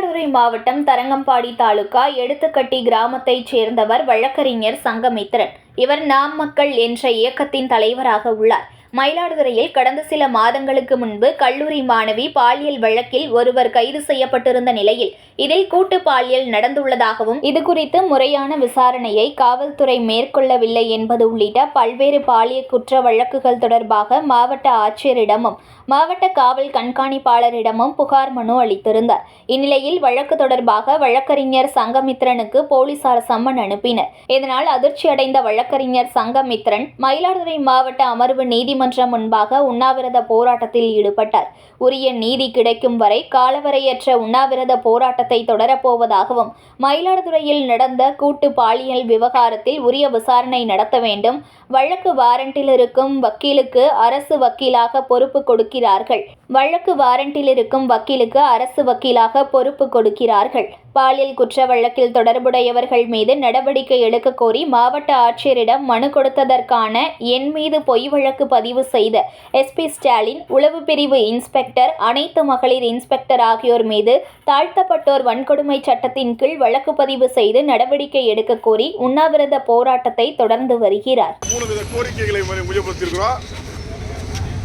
Mayiladuthurai மாவட்டம் தரங்கம்பாடி தாலுகா எடுத்துக்கட்டி கிராமத்தைச் சேர்ந்தவர் வழக்கறிஞர் சங்கமித்திரன். இவர் நாம் மக்கள் என்ற இயக்கத்தின் தலைவராக உள்ளார். மயிலாடுதுறையில் கடந்த சில மாதங்களுக்கு முன்பு கல்லூரி மாணவி பாலியல் வழக்கில் ஒருவர் கைது செய்யப்பட்டிருந்த நிலையில் இதில் கூட்டு பாலியல் நடந்துள்ளதாகவும் இது குறித்து முறையான விசாரணையை காவல்துறை மேற்கொள்ளவில்லை என்பது உள்ளிட்ட பல்வேறு பாலியல் குற்ற வழக்குகள் தொடர்பாக மாவட்ட ஆட்சியரிடமும் மாவட்ட காவல் கண்காணிப்பாளரிடமும் புகார் மனு அளித்திருந்தார். இந்நிலையில் வழக்கு தொடர்பாக வழக்கறிஞர் சங்கமித்ரனுக்கு போலீசார் சம்மன் அனுப்பினர். இதனால் அதிர்ச்சியடைந்த வழக்கறிஞர் சங்கமித்ரன் மயிலாடுதுறை மாவட்ட அமர்வு நீதிமன்றம் முன்பாக உண்ணாவிரத போராட்டத்தில் ஈடுபட்டார். உரிய நீதி கிடைக்கும் வரை காலவரையற்ற உண்ணாவிரத போராட்டத்தை தொடரப்போவதாகவும் மயிலாடுதுறையில் நடந்த கூட்டு பாலியல் விவகாரத்தில் உரிய விசாரணை நடத்த வேண்டும். வழக்கு வாரண்டில் இருக்கும் வக்கீலுக்கு அரசு வக்கீலாக பொறுப்பு கொடுக்கிறார்கள். வழக்கு வாரண்டில் இருக்கும் வக்கீலுக்கு அரசு வக்கீலாக பொறுப்பு கொடுக்கிறார்கள். பாலியல் குற்ற வழக்கில் தொடர்புடையவர்கள் மீது நடவடிக்கை எடுக்க கோரி மாவட்ட ஆட்சியரிடம் மனு கொடுத்ததற்கான என் மீது பொய் வழக்கு பதிவு செய்த எஸ்பி ஸ்டாலின் உளவு பிரிவு இன்ஸ்பெக்டர் அனைத்து மகளிர் இன்ஸ்பெக்டர் ஆகியோர் மீது தாழ்த்தப்பட்டோர் வன்கொடுமை சட்டத்தின் கீழ் வழக்கு பதிவு செய்து நடவடிக்கை எடுக்க கோரி உண்ணாவிரத போராட்டத்தை தொடர்ந்து வருகிறார்.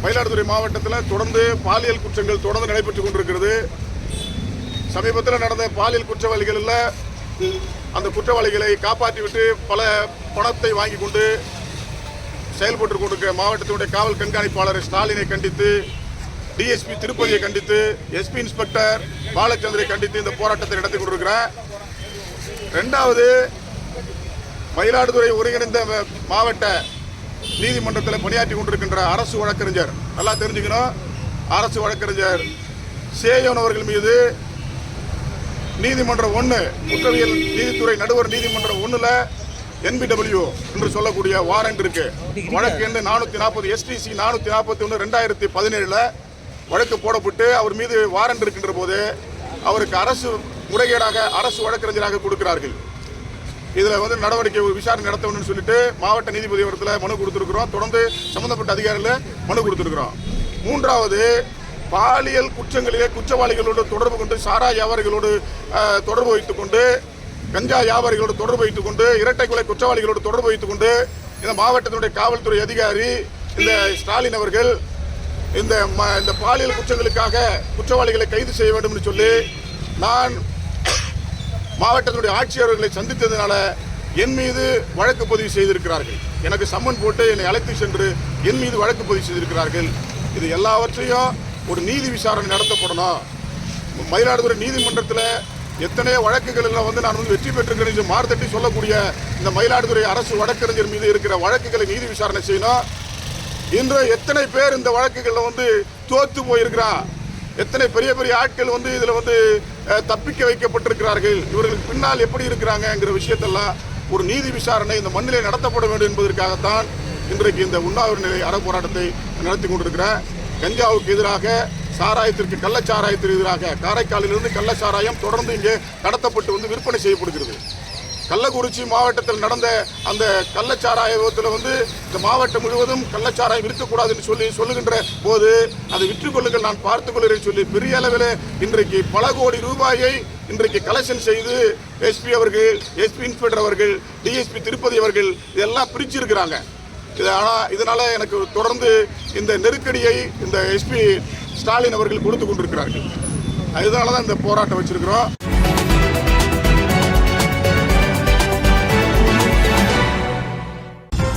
மயிலாடுதுறை மாவட்டத்தில் தொடர்ந்து பாலியல் குற்றங்கள் தொடர்ந்து நடைபெற்றுக் கொண்டிருக்கிறது. சமீபத்தில் நடந்த பாலியல் குற்றவாளிகளில் அந்த குற்றவாளிகளை காப்பாற்றிவிட்டு பல பணத்தை வாங்கி கொண்டு செயல்பட்டு கொண்டிருக்கிற மாவட்டத்தினுடைய காவல் கண்காணிப்பாளர் ஸ்டாலினை கண்டித்து டிஎஸ்பி திருப்பதியை கண்டித்து எஸ்பி இன்ஸ்பெக்டர் பாலச்சந்திரை கண்டித்து இந்த போராட்டத்தை நடத்தி கொண்டிருக்கிறேன் ரெண்டாவது மயிலாடுதுறை ஒருங்கிணைந்த மாவட்ட நீதிமன்றத்தில் பணியாற்றி கொண்டிருக்கின்ற அரசு வழக்கறிஞர் நல்லா தெரிஞ்சுக்கணும். அரசு வழக்கறிஞர் சேயோன் அவர்கள் மீது நீதிமன்றம் ஒன்று குற்றவியல் நீதித்துறை நடுவர் நீதிமன்றம் ஒன்றில் என்பிடபிள்யூ என்று சொல்லக்கூடிய வாரண்ட் இருக்கு. வழக்கு எண் நானூற்றி நாற்பது எஸ்டிசி நானூற்றி நாற்பத்தி ஒன்று ரெண்டாயிரத்தி பதினேழில் வழக்கு போடப்பட்டு அவர் மீது வாரண்ட் இருக்கின்ற போது அவருக்கு அரசு முறைகேடாக அரசு வழக்கறிஞராக கொடுக்கிறார்கள். இதில் வந்து நடவடிக்கை ஒரு விசாரணை நடத்தணும்னு சொல்லிட்டு மாவட்ட நீதிபதி மனு கொடுத்துருக்குறோம். தொடர்ந்து சம்பந்தப்பட்ட அதிகாரிகள் மனு கொடுத்துருக்குறோம். மூன்றாவது பாலியல் குற்றங்களிலே குற்றவாளிகளோடு தொடர்பு கொண்டு சாரா வியாபாரிகளோடு தொடர்பு வைத்துக் கொண்டு கஞ்சா வியாபாரிகளோடு தொடர்பு வைத்துக் கொண்டு இரட்டை கொலை குற்றவாளிகளோடு தொடர்பு வைத்துக் கொண்டு இந்த மாவட்டத்தினுடைய காவல்துறை அதிகாரி இந்த ஸ்டாலின் அவர்கள் இந்த ம- இந்த பாலியல் குற்றங்களுக்காக குற்றவாளிகளை கைது செய்ய வேண்டும் என்று சொல்லி நான் மாவட்டத்தினுடைய ஆட்சியர்களை சந்தித்ததுனால என் மீது வழக்கு பதிவு செய்திருக்கிறார்கள். எனக்கு சம்மன் போட்டு என்னை அழைத்து சென்று என் மீது வழக்கு பதிவு செய்திருக்கிறார்கள். இது எல்லாவற்றையும் ஒரு நீதி விசாரணை நடத்தப்படணும். மயிலாடுதுறை நீதிமன்றத்தில் எத்தனையோ வழக்குகளில் வந்து நான் வந்து வெற்றி பெற்றிருக்கிறேன் மாறுதட்டி சொல்லக்கூடிய இந்த மயிலாடுதுறை அரசு வழக்கறிஞர் மீது இருக்கிற வழக்குகளை நீதி விசாரணை செய்யணும். இன்று எத்தனை பேர் இந்த வழக்குகளில் வந்து தோத்து போயிருக்கிறான்? எத்தனை பெரிய பெரிய ஆட்கள் வந்து இதில் வந்து தப்பிக்க வைக்கப்பட்டிருக்கிறார்கள்? இவர்களுக்கு பின்னால் எப்படி இருக்கிறாங்கங்கிற விஷயத்தெல்லாம் ஒரு நீதி விசாரணை இந்த மண்ணிலே நடத்தப்பட வேண்டும் என்பதற்காகத்தான் இன்றைக்கு இந்த உண்ணாவிரத நிலை அற போராட்டத்தை நடத்தி கொண்டிருக்கிறேன். கஞ்சாவுக்கு எதிராக சாராயத்திற்கு கள்ளச்சாராயத்திற்கு எதிராக காரைக்காலிலிருந்து கள்ளச்சாராயம் தொடர்ந்து இங்கே கடத்தப்பட்டு வந்து விற்பனை செய்யப்படுகிறது. கள்ளக்குறிச்சி மாவட்டத்தில் நடந்த அந்த கள்ளச்சாராய விபத்தில் வந்து இந்த மாவட்டம் முழுவதும் கள்ளச்சாராயம் இருக்கக்கூடாதுன்னு சொல்லி சொல்லுகின்ற போது அதை விற்றுக்கொள்ளுங்கள் நான் பார்த்துக்கொள்கிறேன் சொல்லி பெரிய அளவில் இன்றைக்கு பல கோடி ரூபாயை இன்றைக்கு கலெக்ஷன் செய்து எஸ்பி அவர்கள் எஸ்பி இன்ஸ்பெக்டர் அவர்கள் டிஎஸ்பி திருப்பதி அவர்கள் இதெல்லாம் பிரிச்சிருக்கிறாங்க. இது ஆனால் இதனால் எனக்கு தொடர்ந்து இந்த நெருக்கடியை இந்த எஸ்பி ஸ்டாலின் அவர்கள் கொடுத்து கொண்டிருக்கிறார்கள். அதனால தான் இந்த போராட்டம் வச்சுருக்கிறோம்.